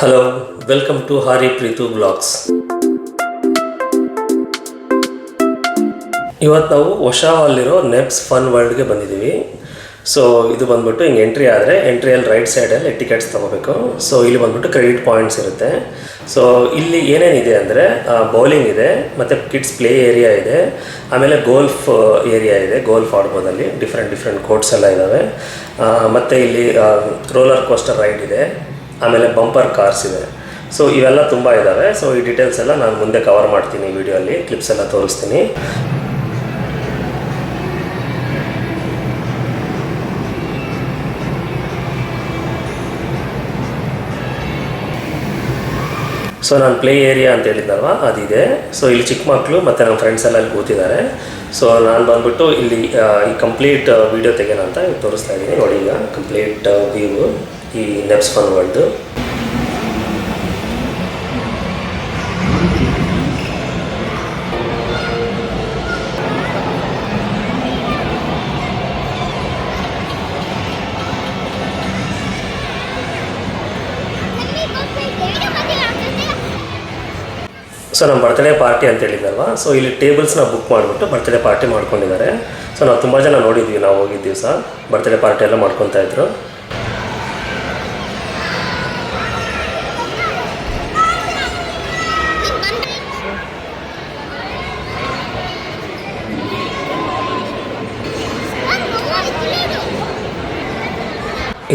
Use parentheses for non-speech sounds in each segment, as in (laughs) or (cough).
Hello welcome to ಹಾರಿ Preethu blogs ಇವತ್ತು ನಾವು ಹೊಸಾವಲ್ಲಿರೋ ನೆಪ್ಸ್ ಫನ್ ವರ್ಲ್ಡ್ಗೆ ಬಂದಿದ್ದೀವಿ. ಸೊ ಇದು ಬಂದ್ಬಿಟ್ಟು ಹಿಂಗೆ ಎಂಟ್ರಿ ಆದರೆ ಎಂಟ್ರಿಯಲ್ಲಿ ರೈಟ್ ಸೈಡಲ್ಲಿ ಟಿಕೆಟ್ಸ್ ತೊಗೋಬೇಕು. ಸೊ ಇಲ್ಲಿ ಬಂದ್ಬಿಟ್ಟು ಕ್ರೆಡಿಟ್ ಪಾಯಿಂಟ್ಸ್ ಇರುತ್ತೆ. ಸೊ ಇಲ್ಲಿ ಏನೇನಿದೆ ಅಂದರೆ ಬೌಲಿಂಗ್ ಇದೆ, ಮತ್ತು ಕಿಡ್ಸ್ ಪ್ಲೇ ಏರಿಯಾ ಇದೆ, ಆಮೇಲೆ ಗೋಲ್ಫ್ ಏರಿಯಾ ಇದೆ ಗೋಲ್ಫ್ ಆಡ್ಬೋದಲ್ಲಿ ಡಿಫ್ರೆಂಟ್ ಡಿಫ್ರೆಂಟ್ ಕೋರ್ಟ್ಸ್ ಎಲ್ಲ ಇದ್ದಾವೆ ಮತ್ತು ಇಲ್ಲಿ ರೋಲರ್ ಕೋಸ್ಟರ್ ರೈಡ್ ಇದೆ. ಆಮೇಲೆ ಬಂಪರ್ ಕಾರ್ಸ್ ಇದೆ. ಸೊ ಇವೆಲ್ಲ ತುಂಬ ಇದ್ದಾವೆ ಸೊ ಈ ಡೀಟೇಲ್ಸ್ ಎಲ್ಲ ನಾನು ಮುಂದೆ ಕವರ್ ಮಾಡ್ತೀನಿ ವಿಡಿಯೋಲ್ಲಿ ಕ್ಲಿಪ್ಸ್ ಎಲ್ಲ ತೋರಿಸ್ತೀನಿ. ಸೊ ನಾನು ಪ್ಲೇ ಏರಿಯಾ ಅಂತ ಹೇಳಿದ್ನಲ್ವ? ಅದಿದೆ. ಸೊ ಇಲ್ಲಿ ಚಿಕ್ಕ ಮಕ್ಕಳು ಮತ್ತು ನನ್ನ ಫ್ರೆಂಡ್ಸ್ ಎಲ್ಲ ಇಲ್ಲಿ ಕೂತಿದ್ದಾರೆ. ಸೊ ನಾನು ಬಂದ್ಬಿಟ್ಟು ಇಲ್ಲಿ ಈ ಕಂಪ್ಲೀಟ್ ವೀಡಿಯೋ ತೆಗೆಯೋಣ ಅಂತ ತೋರಿಸ್ತಾ ಇದ್ದೀನಿ. ನೋಡಿ ಈಗ ಕಂಪ್ಲೀಟ್ ವ್ಯೂ ಈ ನೆಪ್ಸ್ ಫನ್ ಸೊ ನಮ್ಮ ಬರ್ತ್ಡೇ ಪಾರ್ಟಿ ಅಂತ ಹೇಳಿದ್ನಲ್ವ? ಸೊ ಇಲ್ಲಿ ಟೇಬಲ್ಸ್ನ ಬುಕ್ ಮಾಡಿಬಿಟ್ಟು ಬರ್ತ್ಡೇ ಪಾರ್ಟಿ ಮಾಡ್ಕೊಂಡಿದ್ದಾರೆ. ಸೊ ನಾವು ತುಂಬ ಜನ ನೋಡಿದ್ವಿ ನಾವು ಹೋಗಿದ್ದ ದಿವಸ. ಬರ್ತ್ಡೇ ಪಾರ್ಟಿ ಎಲ್ಲ ಮಾಡ್ಕೊತಾ ಇದ್ರು.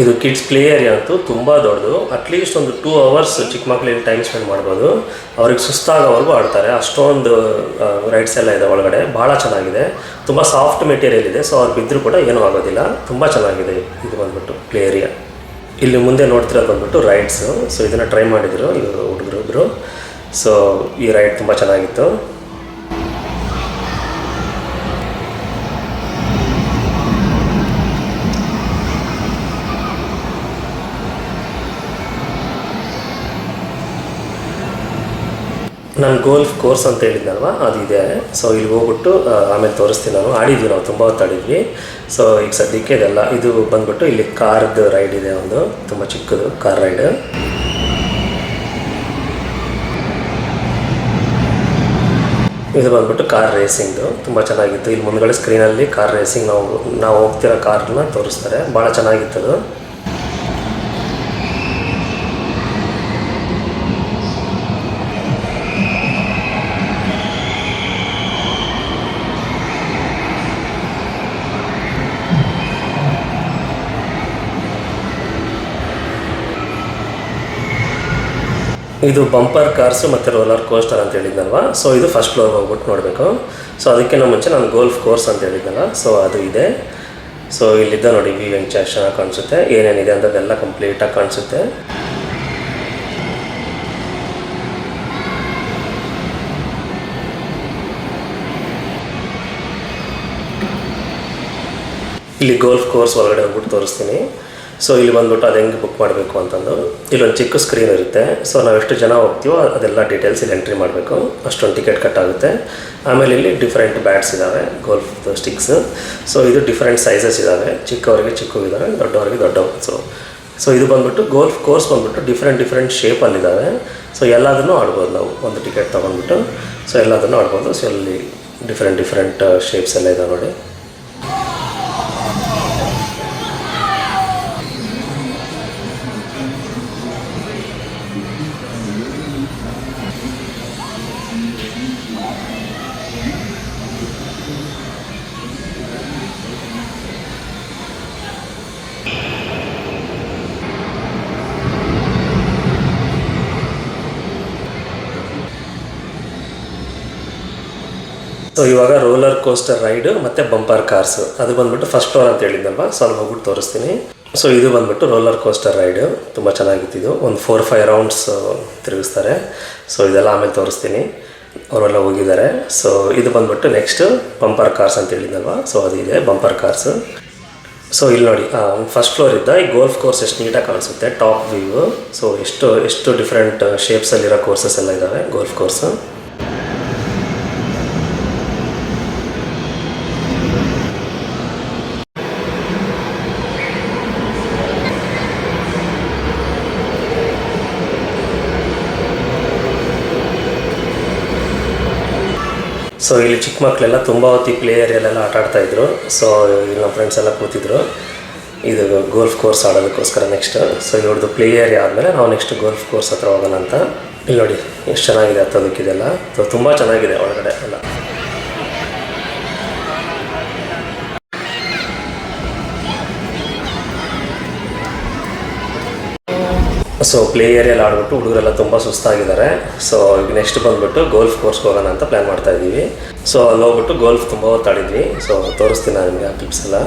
ಇದು ಕಿಡ್ಸ್ ಪ್ಲೇ ಏರಿಯಾ ಅಂತೂ ತುಂಬ ದೊಡ್ಡದು. ಅಟ್ಲೀಸ್ಟ್ ಒಂದು ಟೂ ಅವರ್ಸ್ ಚಿಕ್ಕ ಮಕ್ಕಳಿಗೆ ಟೈಮ್ ಸ್ಪೆಂಡ್ ಮಾಡ್ಬೋದು. ಅವ್ರಿಗೆ ಸುಸ್ತಾಗೋವರೆಗೂ ಆಡ್ತಾರೆ. ಅಷ್ಟೊಂದು ರೈಡ್ಸ್ ಎಲ್ಲ ಇದೆ ಒಳಗಡೆ. ಭಾಳ ಚೆನ್ನಾಗಿದೆ. ತುಂಬ ಸಾಫ್ಟ್ ಮೆಟೀರಿಯಲ್ ಇದೆ. ಸೊ ಅವ್ರು ಬಿದ್ದರೂ ಕೂಡ ಏನೂ ಆಗೋದಿಲ್ಲ. ತುಂಬ ಚೆನ್ನಾಗಿದೆ ಇದು ಬಂದ್ಬಿಟ್ಟು ಪ್ಲೇ ಏರಿಯಾ ಇಲ್ಲಿ ಮುಂದೆ ನೋಡ್ತಿರೋದು ಬಂದ್ಬಿಟ್ಟು ರೈಡ್ಸು ಸೊ ಇದನ್ನು ಟ್ರೈ ಮಾಡಿದರು ಇವರು ಹುಡುಗರು ಇಬ್ಬರು ಸೊ ಈ ರೈಡ್ ತುಂಬ ಚೆನ್ನಾಗಿತ್ತು. ನಾನು ಗೋಲ್ಫ್ ಕೋರ್ಸ್ ಅಂತ ಅದು ಇದೆ. ಸೊ ಇಲ್ಲಿ ಹೋಗ್ಬಿಟ್ಟು ಆಮೇಲೆ ತೋರಿಸ್ತೀನಿ ನಾನು. ಆಡಿದ್ವಿ ನಾವು, ತುಂಬ ಹೊತ್ತು ಆಡಿದ್ವಿ. ಸೊ ಈಗ ಸದ್ಯಕ್ಕೆ ಇದೆಲ್ಲ, ಇದು ಬಂದ್ಬಿಟ್ಟು ಇಲ್ಲಿ ಕಾರ್ದು ರೈಡ್ ಇದೆ ಒಂದು. ತುಂಬ ಚಿಕ್ಕದು, ಕಾರ್ ರೈಡ್ ಇದು ಬಂದ್ಬಿಟ್ಟು ಕಾರ್ ರೇಸಿಂಗ್ದು ತುಂಬ ಚೆನ್ನಾಗಿತ್ತು. ಇಲ್ಲಿ ಮುಂದ್ಗಡೆ ಸ್ಕ್ರೀನಲ್ಲಿ ಕಾರ್ ರೇಸಿಂಗ್ ನಾವು ನಾವು ಹೋಗ್ತಿರೋ ಕಾರ್ನ ತೋರಿಸ್ತಾರೆ. ಭಾಳ ಚೆನ್ನಾಗಿತ್ತು ಅದು. ಇದು ಬಂಪರ್ ಕಾರ್ಸ್ ಮತ್ತು ರೋಲರ್ ಕೋಸ್ಟರ್ ಅಂತ ಹೇಳಿದ್ನಲ್ವ? ಸೊ ಇದು ಫಸ್ಟ್ ಫ್ಲೋರ್ ಹೋಗ್ಬಿಟ್ಟು ನೋಡಬೇಕು. ಸೊ ಅದಕ್ಕಿಂತ ಮುಂಚೆ ನಾನು ಗೋಲ್ಫ್ ಕೋರ್ಸ್ ಅಂತ ಹೇಳಿದ್ನಲ್ಲ ಸೊ ಅದು ಇದೆ. ಸೊ ಇಲ್ಲಿದ್ದ ನೋಡಿ ವಿ ವೆಂಚರ್ ಚೆನ್ನಾಗಿ ಕಾಣಿಸುತ್ತೆ, ಏನೇನಿದೆ ಅಂತದೆಲ್ಲ ಕಂಪ್ಲೀಟಾಗಿ ಕಾಣಿಸುತ್ತೆ. ಇಲ್ಲಿ ಗೋಲ್ಫ್ ಕೋರ್ಸ್ ಒಳಗಡೆ ಹೋಗ್ಬಿಟ್ಟು ತೋರಿಸ್ತೀನಿ. ಸೊ ಇಲ್ಲಿ ಬಂದ್ಬಿಟ್ಟು ಅದು ಹೆಂಗೆ ಬುಕ್ ಮಾಡಬೇಕು ಅಂತಂದು ಇಲ್ಲೊಂದು ಚಿಕ್ಕ ಸ್ಕ್ರೀನ್ ಇರುತ್ತೆ. ಸೊ ನಾವು ಎಷ್ಟು ಜನ ಹೋಗ್ತೀವೋ ಅದೆಲ್ಲ ಡೀಟೇಲ್ಸ್ ಇಲ್ಲಿ ಎಂಟ್ರಿ ಮಾಡಬೇಕು. ಅಷ್ಟೊಂದು ಟಿಕೆಟ್ ಕಟ್ ಆಗುತ್ತೆ. ಆಮೇಲೆ ಇಲ್ಲಿ ಡಿಫ್ರೆಂಟ್ ಬ್ಯಾಟ್ಸ್ ಇದ್ದಾವೆ ಗೋಲ್ಫ್ ಸ್ಟಿಕ್ಸ್ ಸೊ ಇದು ಡಿಫ್ರೆಂಟ್ ಸೈಜಸ್ ಇದ್ದಾವೆ ಚಿಕ್ಕವರಿಗೆ ಚಿಕ್ಕ ಇದ್ದಾವೆ ದೊಡ್ಡವರಿಗೆ ದೊಡ್ಡ ಸೊ ಸೊ ಇದು ಬಂದ್ಬಿಟ್ಟು ಗೋಲ್ಫ್ ಕೋರ್ಸ್ ಬಂದ್ಬಿಟ್ಟು ಡಿಫ್ರೆಂಟ್ ಡಿಫ್ರೆಂಟ್ ಶೇಪಲ್ಲಿದ್ದಾವೆ ಸೊ ಎಲ್ಲದನ್ನೂ ಆಡ್ಬೋದು ನಾವು. ಒಂದು ಟಿಕೆಟ್ ತೊಗೊಂಡ್ಬಿಟ್ಟು. ಸೊ ಎಲ್ಲದನ್ನೂ ಆಡ್ಬೋದು. ಸೊ ಅಲ್ಲಿ ಡಿಫ್ರೆಂಟ್ ಡಿಫ್ರೆಂಟ್ ಶೇಪ್ಸ್ ಎಲ್ಲ ಇದಾವೆ ನೋಡಿ. ಸೊ ಇವಾಗ ರೋಲರ್ ಕೋಸ್ಟರ್ ರೈಡ್ ಮತ್ತು ಬಂಪರ್ ಕಾರ್ಸ್ ಅದು ಬಂದ್ಬಿಟ್ಟು ಫಸ್ಟ್ ಫ್ಲೋರ್ ಅಂತ ಹೇಳಿದ್ನಲ್ವಾ ಸೊ ಅಲ್ಲಿ ಹೋಗ್ಬಿಟ್ಟು ತೋರಿಸ್ತೀನಿ. ಸೊ ಇದು ಬಂದ್ಬಿಟ್ಟು ರೋಲರ್ ಕೋಸ್ಟರ್ ರೈಡು ತುಂಬ ಚೆನ್ನಾಗಿತ್ತು ಇದು. ಒಂದು ಫೋರ್ ಫೈವ್ ರೌಂಡ್ಸ್ ತಿರುಗಿಸ್ತಾರೆ. ಸೊ ಇದೆಲ್ಲ ಆಮೇಲೆ ತೋರಿಸ್ತೀನಿ. ಅವರೆಲ್ಲ ಹೋಗಿದ್ದಾರೆ. ಸೊ ಇದು ಬಂದ್ಬಿಟ್ಟು ನೆಕ್ಸ್ಟ್ ಬಂಪರ್ ಕಾರ್ಸ್ ಅಂತ ಹೇಳಿದ್ನಲ್ವ ಸೊ ಅದು ಇದೆ ಬಂಪರ್ ಕಾರ್ಸ್ ಸೊ ಇಲ್ಲಿ ನೋಡಿ ಫಸ್ಟ್ ಫ್ಲೋರ್ ಇದ್ದ ಈ ಗೋಲ್ಫ್ ಕೋರ್ಸ್ ಎಷ್ಟು ನೀಟಾಗಿ ಕಾಣಿಸುತ್ತೆ ಟಾಪ್ ವ್ಯೂ ಸೊ ಎಷ್ಟು ಎಷ್ಟು ಡಿಫ್ರೆಂಟ್ ಶೇಪ್ಸಲ್ಲಿರೋ ಕೋರ್ಸಸ್ ಎಲ್ಲ ಇದ್ದಾವೆ ಗೋಲ್ಫ್ ಕೋರ್ಸು ಸೊ ಇಲ್ಲಿ ಚಿಕ್ಕ ಮಕ್ಕಳೆಲ್ಲ ತುಂಬ ಹೊತ್ತಿ ಪ್ಲೇ ಏರಿಯಲ್ಲೆಲ್ಲ ಆಟ ಆಡ್ತಾ ಇದ್ರು. ಸೊ ಇಲ್ಲಿ ನಮ್ಮ ಫ್ರೆಂಡ್ಸ್ ಎಲ್ಲ ಕೂತಿದ್ರು. ಇದು ಗೋಲ್ಫ್ ಕೋರ್ಸ್ ಆಡೋದಕ್ಕೋಸ್ಕರ ನೆಕ್ಸ್ಟ್ ಸೊ ಇವ್ರದ್ದು ಪ್ಲೇ ಏರಿಯಾ ಆದಮೇಲೆ ನಾವು ನೆಕ್ಸ್ಟ್ ಗೋಲ್ಫ್ ಕೋರ್ಸ್ ಹತ್ರ ಹೋಗೋಣ ಅಂತ. ಇಲ್ಲಿ ನೋಡಿ, ಎಷ್ಟು ಚೆನ್ನಾಗಿದೆ ಹತ್ತೋದಕ್ಕಿದೆಲ್ಲ ಸೊ ತುಂಬ ಚೆನ್ನಾಗಿದೆ ಒಳಗಡೆ ಎಲ್ಲ. ಸೊ ಪ್ಲೇ ಏರಿಯಲ್ಲಿ ಆಡ್ಬಿಟ್ಟು ಹುಡುಗರೆಲ್ಲ ತುಂಬ ಸುಸ್ತಾಗಿದ್ದಾರೆ. ಸೊ ಈಗ ನೆಕ್ಸ್ಟ್ ಬಂದ್ಬಿಟ್ಟು ಗೋಲ್ಫ್ ಕೋರ್ಸ್ಗೆ ಹೋಗೋಣ ಅಂತ ಪ್ಲ್ಯಾನ್ ಮಾಡ್ತಾ ಇದ್ದೀವಿ. ಸೊ ಅಲ್ಲಿ ಹೋಗ್ಬಿಟ್ಟು ಗೋಲ್ಫ್ ತುಂಬ ಹೊತ್ತು ಆಡಿದ್ವಿ ಸೊ ತೋರಿಸ್ತೀನಿ ನಾನು ನಿಮಗೆ ಆ ಕ್ಲಿಪ್ಸ್ ಎಲ್ಲ.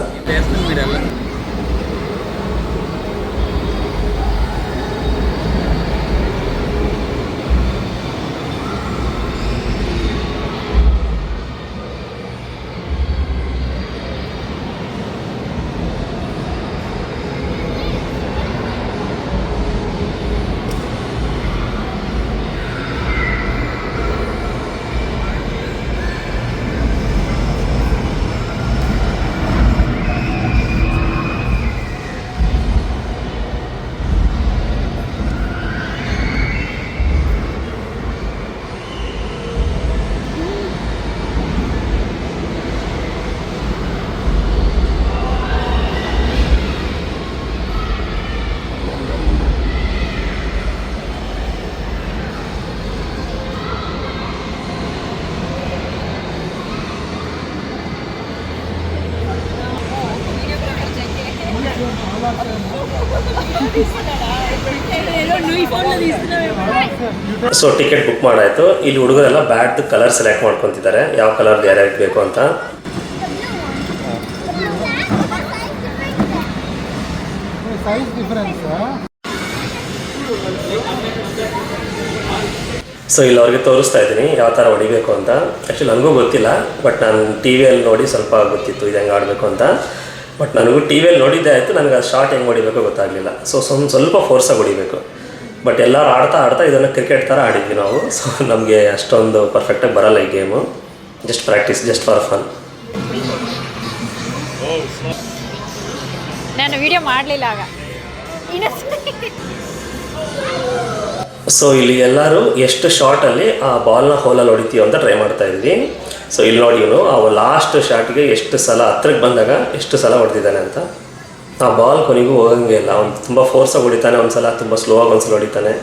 ಸೊ ಟಿಕೆಟ್ ಬುಕ್ ಮಾಡಾಯಿತು. ಇಲ್ಲಿ ಹುಡುಗರೆಲ್ಲ ಬ್ಯಾಟ್ ಕಲರ್ ಸೆಲೆಕ್ಟ್ ಮಾಡ್ಕೊತಿದ್ದಾರೆ. ಯಾವ ಕಲರ್ ಯಾರ್ಯಾರಿಗೆ ಬೇಕು ಅಂತ. ಸೊ ಇಲ್ಲಿ ಅವ್ರಿಗೆ ತೋರಿಸ್ತಾ ಇದ್ದೀನಿ ಯಾವ ಥರ ಹೊಡಿಬೇಕು ಅಂತ. ಆ್ಯಕ್ಚುಲಿ ನನಗೂ ಗೊತ್ತಿಲ್ಲ ಬಟ್ ನಾನು ಟಿ ವಿಯಲ್ಲಿ ನೋಡಿ ಸ್ವಲ್ಪ ಗೊತ್ತಿತ್ತು, ಇದು ಹೆಂಗೆ ಆಡಬೇಕು ಅಂತ. ಬಟ್ ನನಗೂ ಟಿ ವಿಯಲ್ಲಿ ನೋಡಿದ್ದೇ ಆಯಿತು, ನನಗೆ ಅದು ಶಾರ್ಟ್ ಹೆಂಗೆ ಹೊಡಿಬೇಕು ಗೊತ್ತಾಗಲಿಲ್ಲ. ಸೊ ಸ್ವಲ್ಪ ಸ್ವಲ್ಪ ಫೋರ್ಸಾಗಿ ಹೊಡಿಬೇಕು. ಬಟ್ ಎಲ್ಲರೂ ಆಡ್ತಾ ಆಡ್ತಾ ಇದನ್ನು ಕ್ರಿಕೆಟ್ ಥರ ಆಡಿದ್ವಿ ನಾವು. ಸೊ ನಮಗೆ ಅಷ್ಟೊಂದು ಪರ್ಫೆಕ್ಟಾಗಿ ಬರಲ್ಲ ಈ game just practice just for fun ನಾನು ವಿಡಿಯೋ ಮಾಡಲಿಲ್ಲ ಆಗ. ಸೊ ಇಲ್ಲಿ ಎಲ್ಲರೂ ಎಷ್ಟು ಶಾರ್ಟಲ್ಲಿ ಆ ಬಾಲ್ನ ಹೋಲಲ್ಲಿ ಹೊಡಿತೀವಿ ಅಂತ ಟ್ರೈ ಮಾಡ್ತಾ ಇದ್ವಿ ಸೊ ಇಲ್ಲಿ ನೋಡಿ ಇವನು, ಆ ಲಾಸ್ಟ್ ಶಾರ್ಟ್ಗೆ ಎಷ್ಟು ಸಲ ಹತ್ರಕ್ಕೆ ಬಂದಾಗ ಎಷ್ಟು ಸಲ ಹೊಡೆದಿದ್ದಾನೆ ಅಂತ. ಆ ಬಾಲ್ ಕೊನೆಗೂ ಹೋಗಂಗೆ ಇಲ್ಲ. ಅವ್ನು ತುಂಬ ಫೋರ್ಸಾಗಿ ಹೊಡಿತಾನೆ, ಒಂದ್ಸಲ ತುಂಬ ಸ್ಲೋ ಆಗಿ ಒಂದ್ಸಲ ಹೊಡಿತಾನೆ.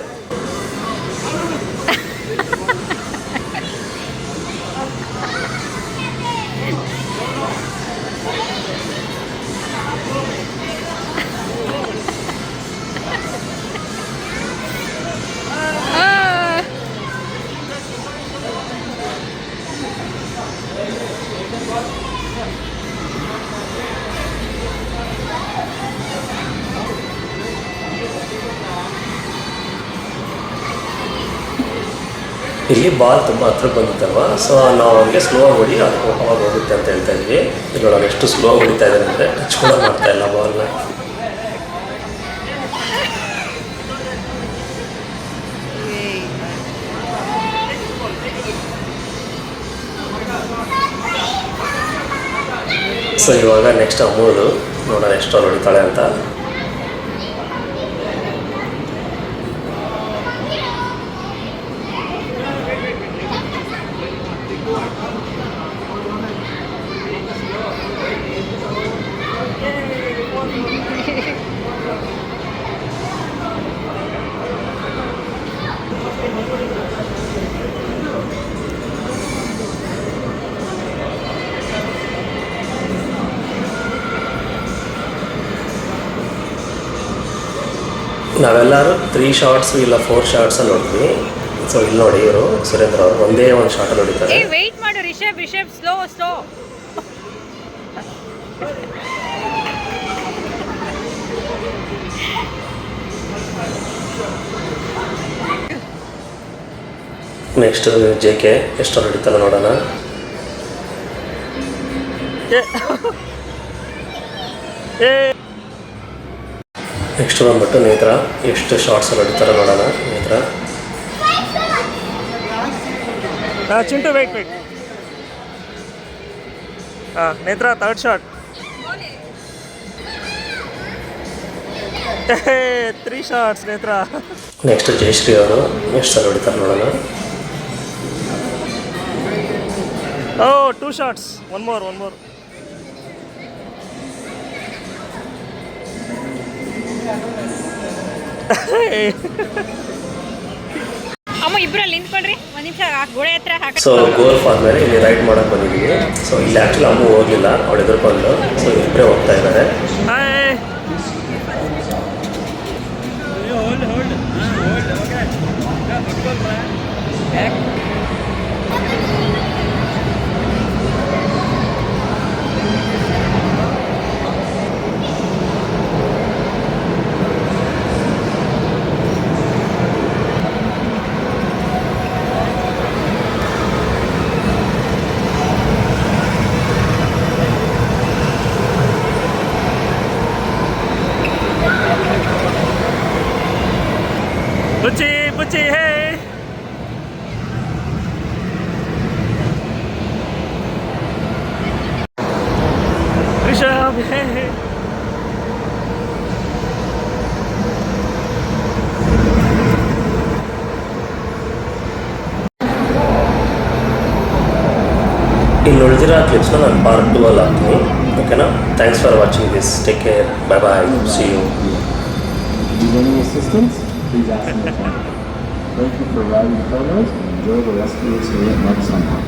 ಇಲ್ಲಿ ಬಾಲ್ ತುಂಬ ಹತ್ರಕ್ಕೆ ಬಂದಿತ್ತಲ್ವ? ಸೊ ನಾವು ಅವನಿಗೆ ಸ್ಲೋ ಆಗಿ ಹೊಡಿ ಅದು ಅವಾಗ ಹೋಗುತ್ತೆ ಅಂತ ಹೇಳ್ತಾ ಇದ್ವಿ. ಇದ್ರೊಳಗೆ ಎಷ್ಟು ಸ್ಲೋ ಆಗಿ ಹೊಡಿತಾ ಇದ್ದಾನೆ ಅಂದರೆ ಟಚ್ ಕೂಡ ಮಾಡ್ತಾ ಇಲ್ಲ ಬಾಲ್ನ ಸೊ ಇವಾಗ ನೆಕ್ಸ್ಟ್ ಅಮ್ಮೋದು ನೋಡೋಣ ಎಷ್ಟು ಹೊಡಿತಾಳೆ ಅಂತ. ನಾವೆಲ್ಲರೂ ತ್ರೀ ಶಾರ್ಟ್ಸ್ ಇಲ್ಲ ಫೋರ್ ಶಾರ್ಟ್ಸ್ ನೋಡಿದ್ವಿ. ಸೊ ಇಲ್ಲಿ ನೋಡಿ ಇವರು ಸುರೇಂದ್ರ ಅವರು ಒಂದೇ ಒಂದು ಶಾರ್ಟಲ್ಲಿ ಹೊಡಿತಾರೆ. ಏ ವೆಯ್ಟ್ ಮಾಡು Rishab Rishab slow slow next J K ಎಷ್ಟು ಹೊಡಿತಲ್ಲ ನೋಡೋಣ. ನೆಕ್ಸ್ಟ್ ಬಂದ್ಬಿಟ್ಟು ನೇತ್ರ ಎಷ್ಟು ಶಾರ್ಟ್ಸಲ್ಲಿ ಹೊಡಿತಾರೆ ನೋಡೋಣ ನೇತ್ರ ಚಿಂಟು ವೇಟ್ ವೇಟ್ ಹಾಂ Netra third shot three shots Netra next Jayashree ಅವರು ಎಷ್ಟು ಸಲ ಹೊಡಿತಾರೆ ನೋಡೋಣ ಓ two shots one more one more (laughs) ಅಮ್ಮ ಇಬ್ರಲ್ಲಿ ನಿಂತ್ಕೊಳ್ರಿ ಒಂದ್ ನಿಮಿಷ ಗೋಡೆ ಹತ್ರ ಹಾಕ. ಸೊ ಗೋಲ್ಫ್ ಆದಮೇಲೆ ಇಲ್ಲಿ ರೈಡ್ ಮಾಡಕ್ ಬಂದಿದ್ದೀವಿ ಸೊ ಇಲ್ಲಿ ಆಕ್ಚುಲಿ ಅಮ್ಮ ಹೋಗಲಿಲ್ಲ. ಅವಳು ಎದುರ್ಕೊಂಡು. ಸೊ ಇಬ್ಬರೇ ಹೋಗ್ತಾ ಇದ್ದಾರೆ ಹಾಯ್ ಇನ್ನು ಉಳಿದಿರೋ ಕ್ಲಿಪ್ಸ್ನ ನಾನು ಪಾರ್ಟ್ ಟೂ ಅಲ್ಲಿ ಹಾಕ್ತೀನಿ ಓಕೆನಾ thanks for watching this take care bye bye see you Need any assistance? Please ask in the phone. Thank you for riding photos and enjoy the rest of your stay at Mud Sunpark.